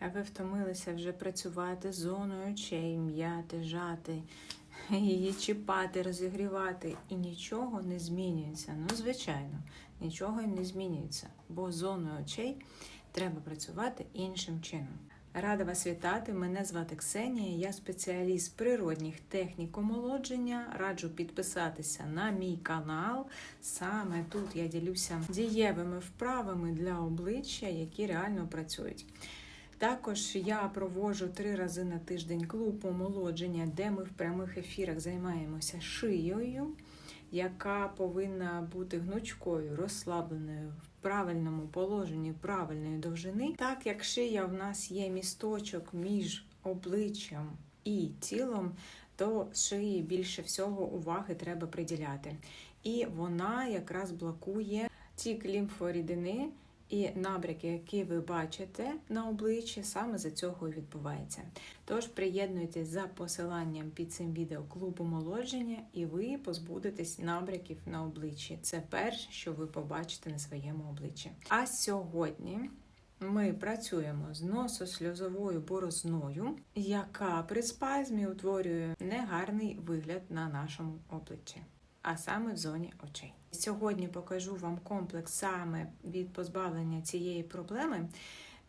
А ви втомилися вже працювати з зоною очей, м'яти, жати, її чіпати, розігрівати, і нічого не змінюється. Ну, звичайно, нічого не змінюється, бо зоною очей треба працювати іншим чином. Рада вас вітати. Мене звати Ксенія. Я спеціаліст природних технік омолодження. Раджу підписатися на мій канал. Саме тут я ділюся дієвими вправами для обличчя, які реально працюють. Також я проводжу три рази на тиждень клуб омолодження, де ми в прямих ефірах займаємося шиєю, яка повинна бути гнучкою, розслабленою правильному положенні правильної довжини. Так як шия в нас є місточок між обличчям і тілом, то шиї більше всього уваги треба приділяти. І вона якраз блокує ті лімфорідини, і набряки, які ви бачите на обличчі, саме за цього і відбувається. Тож приєднуйтесь за посиланням під цим відео клуб омолодження, і ви позбудетесь набряків на обличчі. Це перше, що ви побачите на своєму обличчі. А сьогодні. Ми працюємо з нососльозовою борозною, яка при спазмі утворює негарний вигляд на нашому обличчі, а саме в зоні очей. Сьогодні покажу вам комплекс саме від позбавлення цієї проблеми.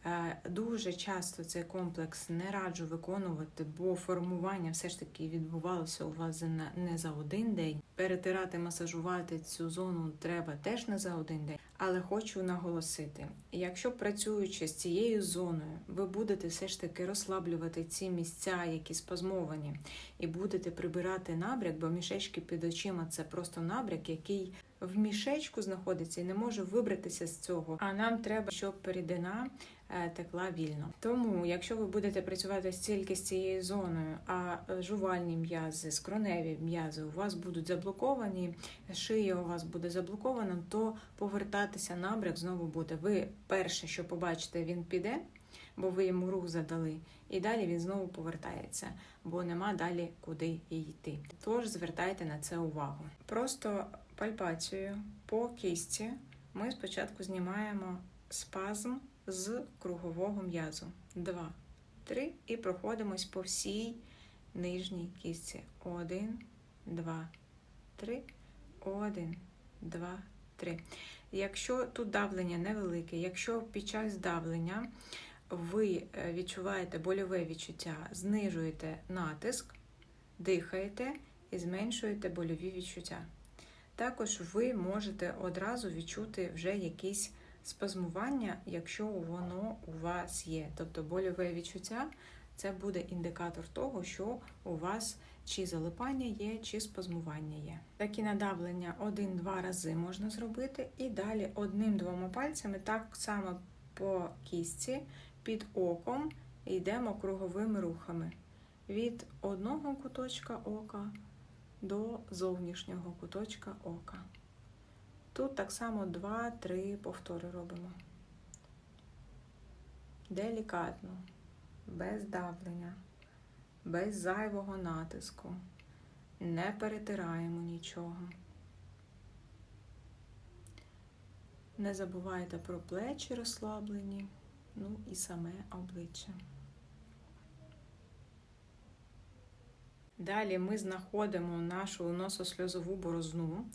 Е, Дуже часто цей комплекс не раджу виконувати, бо формування все ж таки відбувалося у вас не за один день. Перетирати, масажувати цю зону треба теж не за один день. Але хочу наголосити: якщо працюючи з цією зоною, ви будете все ж таки розслаблювати ці місця, які спазмовані, і будете прибирати набряк, бо мішечки під очима це просто набряк, який в мішечку знаходиться і не може вибратися з цього. А нам треба, щоб передина е, текла вільно. Тому, якщо ви будете працювати тільки з цією зоною, а е, жувальні м'язи, скроневі м'язи у вас будуть заблоковані, шия у вас буде заблокована, то повертатися набряк знову буде. Ви перше, що побачите, він піде, бо ви йому рух задали, і далі він знову повертається, бо нема далі куди йти. Тож звертайте на це увагу. Просто пальпацією по кісті ми спочатку знімаємо спазм з кругового м'язу. Два, три, і проходимось по всій нижній кістці. Один, два, три, один, два, три. Якщо тут давлення невелике, якщо під час давлення ви е, відчуваєте больове відчуття, знижуєте натиск, дихаєте і зменшуєте больові відчуття. Також ви можете одразу відчути вже якісь спазмування, якщо воно у вас є. Тобто больове відчуття це буде індикатор того, що у вас чи залипання є, чи спазмування є. Такі надавлення один-два рази можна зробити, і далі одним-двома пальцями так само по кістці під оком йдемо круговими рухами від одного куточка ока до зовнішнього куточка ока. Тут так само 2-3 повтори робимо. Делікатно, без давлення, без зайвого натиску. Не перетираємо нічого. Не забувайте про плечі розслаблені, ну і саме обличчя. Далі ми знаходимо нашу нососльозову борозну.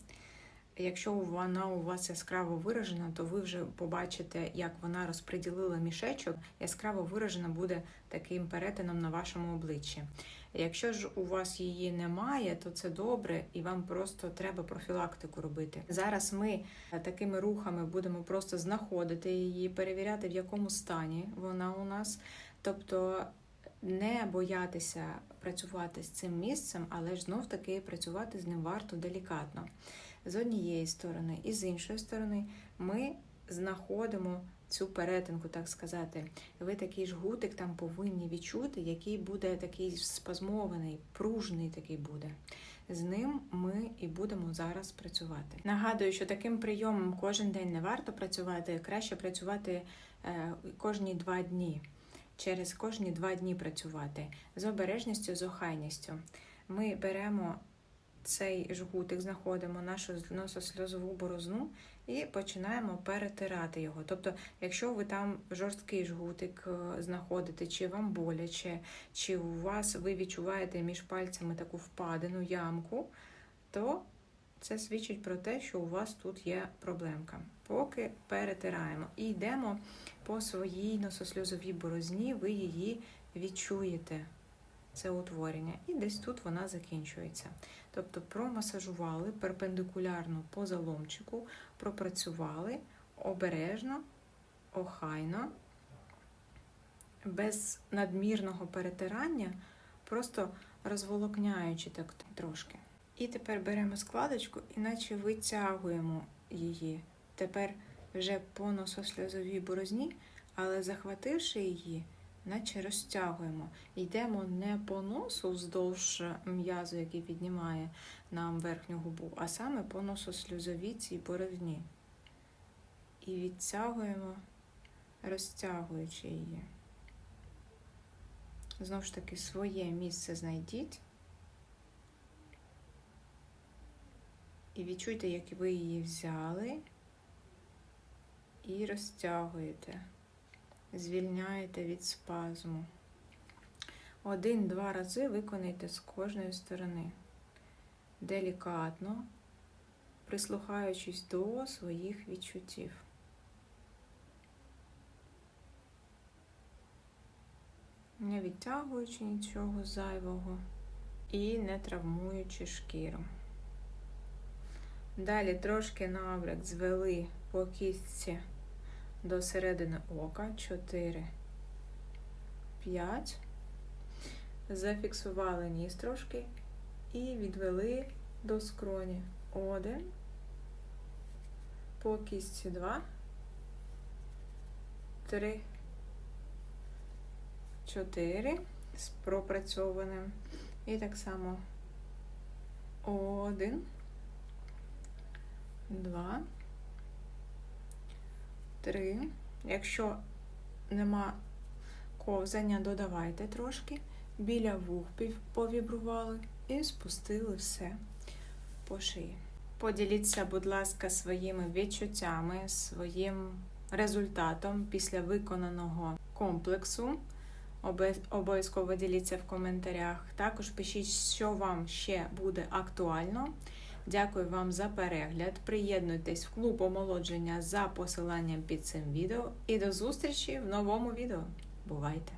Якщо вона у вас яскраво виражена, то ви вже побачите, як вона розподілила мішечок, яскраво виражена буде таким перетином на вашому обличчі. Якщо ж у вас її немає, то це добре, і вам просто треба профілактику робити. Зараз ми такими рухами будемо просто знаходити її, перевіряти, в якому стані вона у нас. Тобто не боятися працювати з цим місцем, але ж знов таки працювати з ним варто делікатно. З однієї сторони і з іншої сторони ми знаходимо цю перетинку, так сказати. Ви такий жгутик там повинні відчути, який буде такий спазмований, пружний такий буде. З ним ми і будемо зараз працювати. Нагадую, що таким прийомом кожен день не варто працювати, краще працювати е, кожні два дні. Через кожні два дні працювати з обережністю, з охайністю. Ми беремо цей жгутик, знаходимо нашу нососльозову борозну і починаємо перетирати його. Тобто, якщо ви там жорсткий жгутик е, знаходите, чи вам боляче, чи у вас ви відчуваєте між пальцями таку впадину ямку, то це свідчить про те, що у вас тут є проблемка. Поки перетираємо і йдемо по своїй нососльозовій борозні, ви її відчуєте. Це утворення, і десь тут вона закінчується. Тобто промасажували перпендикулярно по заломчику, пропрацювали обережно, охайно, без надмірного перетирання, просто розволокняючи так трошки. І тепер беремо складочку, іначе витягуємо її. Тепер вже по нососльозовій борозні, але захвативши її, наче розтягуємо. Йдемо не по носу вздовж м'язу, який піднімає нам верхню губу, а саме по носу нососльозовій цій борозні. І відтягуємо, розтягуючи її. Знову ж таки, своє місце знайдіть. І відчуйте, як ви її взяли і розтягуєте, звільняєте від спазму. Один-два рази виконайте з кожної сторони. Делікатно, прислухаючись до своїх відчуттів. Не відтягуючи нічого зайвого і не травмуючи шкіру. Далі трошки набряк звели по кістці до середини ока. 4, 5. Зафіксували ніс трошки і відвели до скроні. 1. По кістці 2. 3. 4. З пропрацьованим. І так само 1 два, три. Якщо нема ковзання, додавайте трошки. Біля вух повібрували і спустили все по шиї. Поділіться, будь ласка, своїми відчуттями, своїм результатом після виконаного комплексу. Обов'язково діліться в коментарях. Також пишіть, що вам ще буде актуально. Дякую вам за перегляд. Приєднуйтесь в клуб омолодження за посиланням під цим відео. І до зустрічі в новому відео. Бувайте!